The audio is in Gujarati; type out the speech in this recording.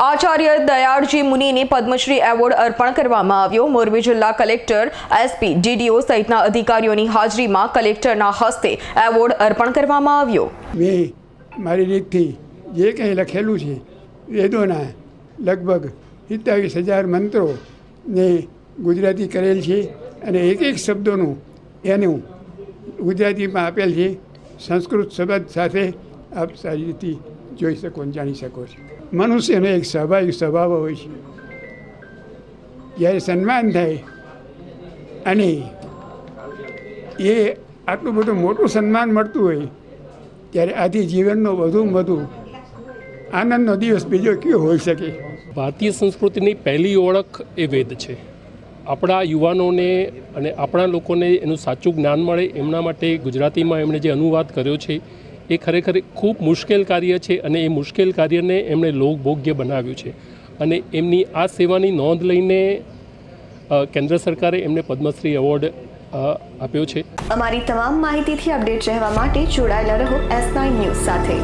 આચાર્ય દયાળજી મુનિને પદ્મશ્રી એવોર્ડ અર્પણ કરવામાં આવ્યો. મોરબી જિલ્લા કલેક્ટર એસપી ડીડીઓ સહિતના અધિકારીઓની હાજરીમાં કલેક્ટરના હસ્તે એવોર્ડ અર્પણ કરવામાં આવ્યો. મેં મારી રીતથી જે કંઈ લખેલું છે, વેદોના લગભગ સિત્તાવીસ હજાર મંત્રો ને ગુજરાતી કરેલ છે અને એક એક શબ્દોનું એનું ગુજરાતીમાં આપેલ છે. સંસ્કૃત શબ્દ સાથે આપ સારી રીતે જોઈ શકો ને જાણી શકો છો મનુષ્યનો એક સ્વાભાવિક સ્વભાવ હોય છે જ્યારે સન્માન થાય અને એ આટલું બધું મોટું સન્માન મળતું હોય ત્યારે આથી જીવનનો વધુમાં વધુ આનંદનો દિવસ બીજો કયો હોઈ શકે ભારતીય સંસ્કૃતિની પહેલી ઓળખ એ વેદ છે. આપણા યુવાનોને અને આપણા લોકોને એનું સાચું જ્ઞાન મળે એમના માટે ગુજરાતીમાં એમણે જે અનુવાદ કર્યો છે એ ખરેખર ખૂબ મુશ્કેલ કાર્ય છે અને એ મુશ્કેલ કાર્યને એમણે લોકભોગ્ય બનાવ્યું છે. અને એમની આ સેવાની નોંધ લઈને કેન્દ્ર સરકારે એમને પદ્મશ્રી એવોર્ડ આપ્યો છે. અમારી તમામ માહિતીથી અપડેટ રહેવા માટે જોડાયેલા રહો એસ નાઇન ન્યૂઝ સાથે.